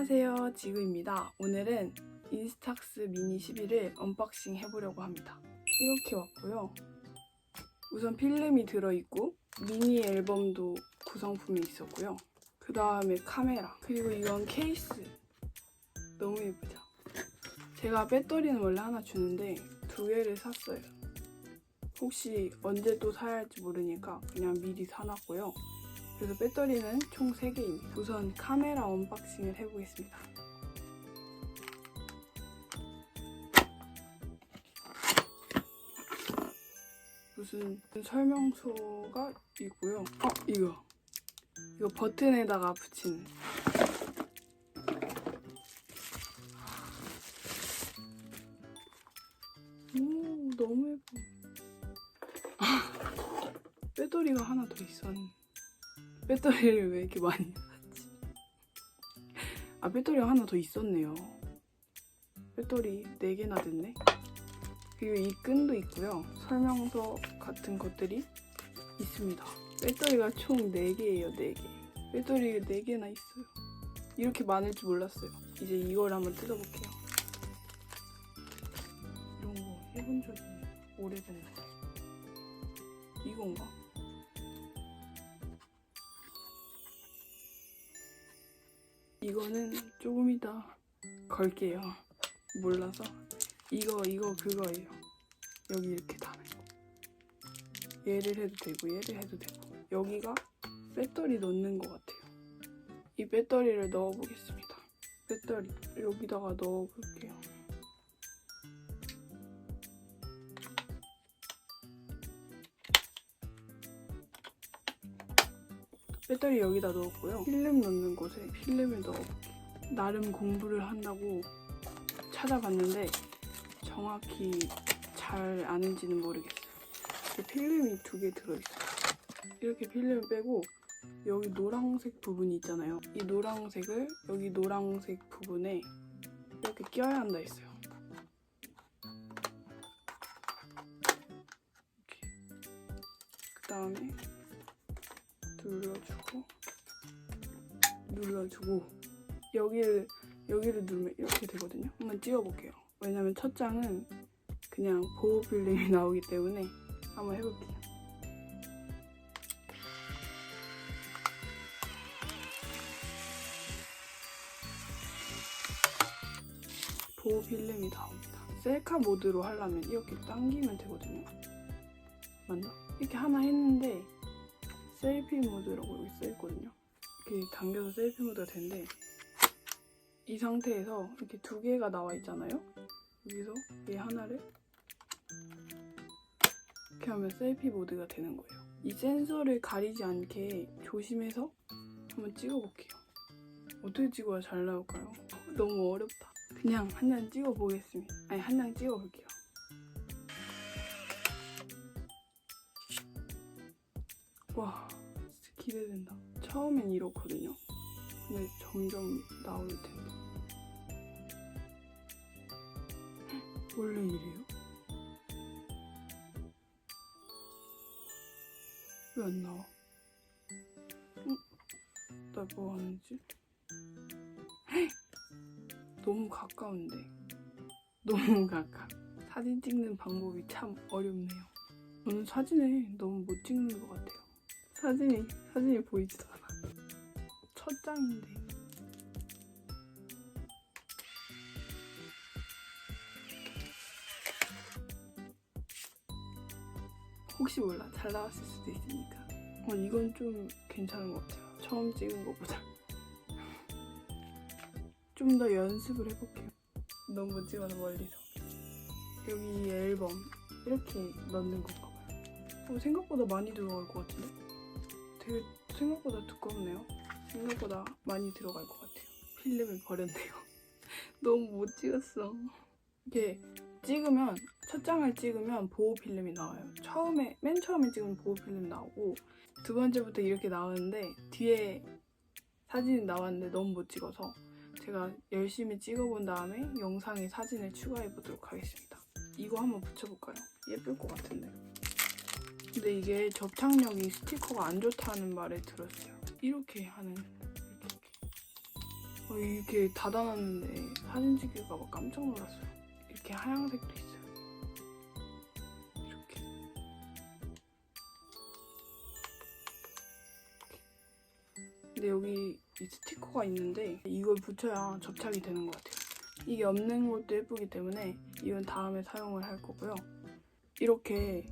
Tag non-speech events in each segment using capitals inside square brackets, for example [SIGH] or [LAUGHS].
안녕하세요. 지구입니다. 오늘은 인스탁스 미니 11을 언박싱 해보려고 합니다. 이렇게 왔고요. 우선 필름이 들어있고 미니 앨범도 구성품이 있었고요. 그 다음에 카메라 그리고 이건 케이스. 너무 예쁘죠? 제가 배터리는 원래 하나 주는데 두 개를 샀어요. 혹시 언제 또 사야 할지 모르니까 그냥 미리 사놨고요 그래서 배터리는 총 3개입니다. 우선 카메라 언박싱을 해보겠습니다. 무슨 설명서가 있고요. 어, 이거. 이거 버튼에다가 붙이는. 오, 너무 예뻐. 배터리가 하나 더 있었네. 배터리를 왜 이렇게 많이 샀지? 아 배터리가 하나 더 있었네요. 배터리 4개나 됐네. 그리고 이 끈도 있고요. 설명서 같은 것들이 있습니다. 배터리가 총 4개예요, 4개. 배터리 4개나 있어요. 이렇게 많을 줄 몰랐어요. 이제 이걸 한번 뜯어볼게요. 이런 거 해본 적이 오래됐네. 이건가? 이거는 조금 이따 걸게요. 몰라서 이거 이거 그거예요. 여기 이렇게 다는 거. 얘를 해도 되고 얘를 해도 되고 여기가 배터리 넣는 것 같아요. 이 배터리를 넣어보겠습니다. 배터리 여기다가 넣어볼게요. 배터리 여기다 넣었고요. 필름 넣는 곳에 필름을 넣어볼게요. 나름 공부를 한다고 찾아봤는데 정확히 잘 아는지는 모르겠어요. 필름이 두 개 들어있어요. 이렇게 필름 빼고 여기 노란색 부분이 있잖아요. 이 노란색을 여기 노란색 부분에 이렇게 끼워야 한다 했어요. 그 다음에 눌러주고 눌러주고 여기를 여기를 누르면 이렇게 되거든요. 한번 찍어볼게요. 왜냐면 첫 장은 그냥 보호 필름이 [LAUGHS] 나오기 때문에 한번 해볼게요. 보호 필름이 나옵니다. 셀카 모드로 하려면 이렇게 당기면 되거든요. 맞나? 이렇게 하나 했는데 셀피 모드라고 여기 써있거든요. 이렇게 당겨서 셀피 모드가 되는데 이 상태에서 이렇게 두 개가 나와 있잖아요. 여기서 이 하나를 이렇게 하면 셀피 모드가 되는 거예요. 이 센서를 가리지 않게 조심해서 한번 찍어볼게요. 어떻게 찍어야 잘 나올까요? 너무 어렵다. 그냥 한 장 찍어보겠습니다. 아니 한 장 찍어볼게요. 진짜 기대된다. 처음엔 이렇거든요. 근데 점점 나올 텐데. 원래 이래요? 왜 안 나와? 응? 나뭐 하는지? 헉! 너무 가까운데. 너무 [LAUGHS] 가까. 사진 찍는 방법이 참 어렵네요. 저는 사진에 너무 못 찍는 것 같아요. 사진이 사진이 보이지도 않아. 첫 장인데. 혹시 몰라 잘 나왔을 수도 있으니까. 어 이건 좀 괜찮은 것 같아요. 처음 찍은 것보다. [LAUGHS] 좀 더 연습을 해볼게요. 너무 못 찍어서 멀리서. 여기 이 앨범 이렇게 넣는 건가 봐요. 어, 생각보다 많이 들어갈 것 같은데? 되게 생각보다 두껍네요. 생각보다 많이 들어갈 것 같아요. 필름을 버렸네요. [LAUGHS] 너무 못 찍었어. 이게 찍으면 첫 장을 찍으면 보호 필름이 나와요. 처음에 맨 처음에 찍으면 보호 필름 나오고 두 번째부터 이렇게 나오는데 뒤에 사진이 나왔는데 너무 못 찍어서 제가 열심히 찍어본 다음에 영상에 사진을 추가해 보도록 하겠습니다. 이거 한번 붙여볼까요? 예쁠 것 같은데. 근데 이게 접착력이 스티커가 안 좋다는 말을 들었어요. 이렇게 하는 이렇게. 어, 이렇게 닫아놨는데 사진 찍을까 봐 깜짝 놀랐어요. 이렇게 하얀색도 있어요. 이렇게. 근데 여기 이 스티커가 있는데 이걸 붙여야 접착이 되는 것 같아요. 이게 없는 것도 예쁘기 때문에 이건 다음에 사용을 할 거고요. 이렇게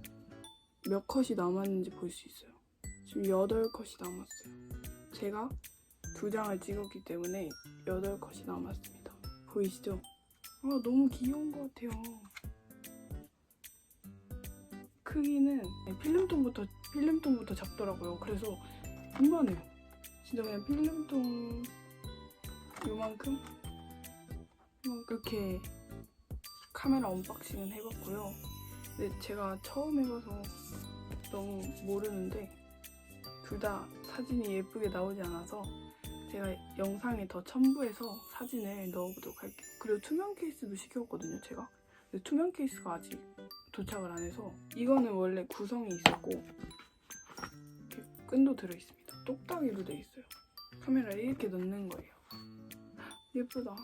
몇 컷이 남았는지 볼 수 있어요. 지금 8컷이 남았어요. 제가 두 장을 찍었기 때문에 8컷이 남았습니다. 보이시죠? 아, 너무 귀여운 것 같아요. 크기는 필름통부터, 필름통부터 작더라고요. 그래서 이만해요. 진짜 그냥 필름통 요만큼? 이렇게 카메라 언박싱은 해봤고요. 근데 제가 처음 해봐서 너무 모르는데 둘 다 사진이 예쁘게 나오지 않아서 제가 영상에 더 첨부해서 사진을 넣어보도록 할게요. 그리고 투명 케이스도 시켰거든요, 제가. 근데 투명 케이스가 아직 도착을 안 해서 이거는 원래 구성이 있었고 이렇게 끈도 들어있습니다. 똑딱이로 돼 있어요. 카메라에 이렇게 넣는 거예요. 예쁘다.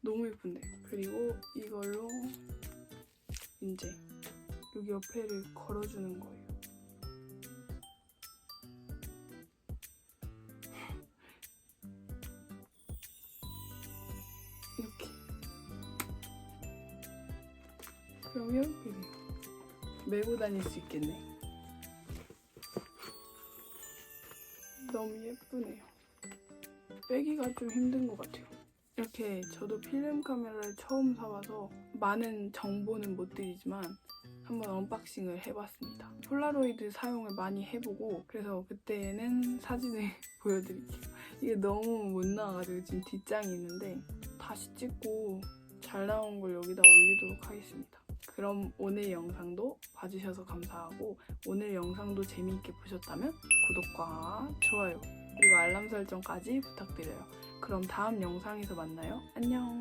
너무 예쁜데. 그리고 이걸로 이제 여기 옆에를 걸어주는 거예요. 이렇게. 이렇게 돼요. 메고 다닐 수 있겠네. 너무 예쁘네요. 빼기가 좀 힘든 것 같아요. 이렇게 저도 필름 카메라를 처음 사봐서 많은 정보는 못 드리지만 한번 언박싱을 해봤습니다. 폴라로이드 사용을 많이 해보고 그래서 그때는 사진을 [LAUGHS] 보여드릴게요. 이게 너무 못 나와가지고 지금 뒷장이 있는데 다시 찍고 잘 나온 걸 여기다 올리도록 하겠습니다. 그럼 오늘 영상도 봐주셔서 감사하고 오늘 영상도 재미있게 보셨다면 구독과 좋아요 그리고 알람 설정까지 부탁드려요. 그럼 다음 영상에서 만나요. 안녕.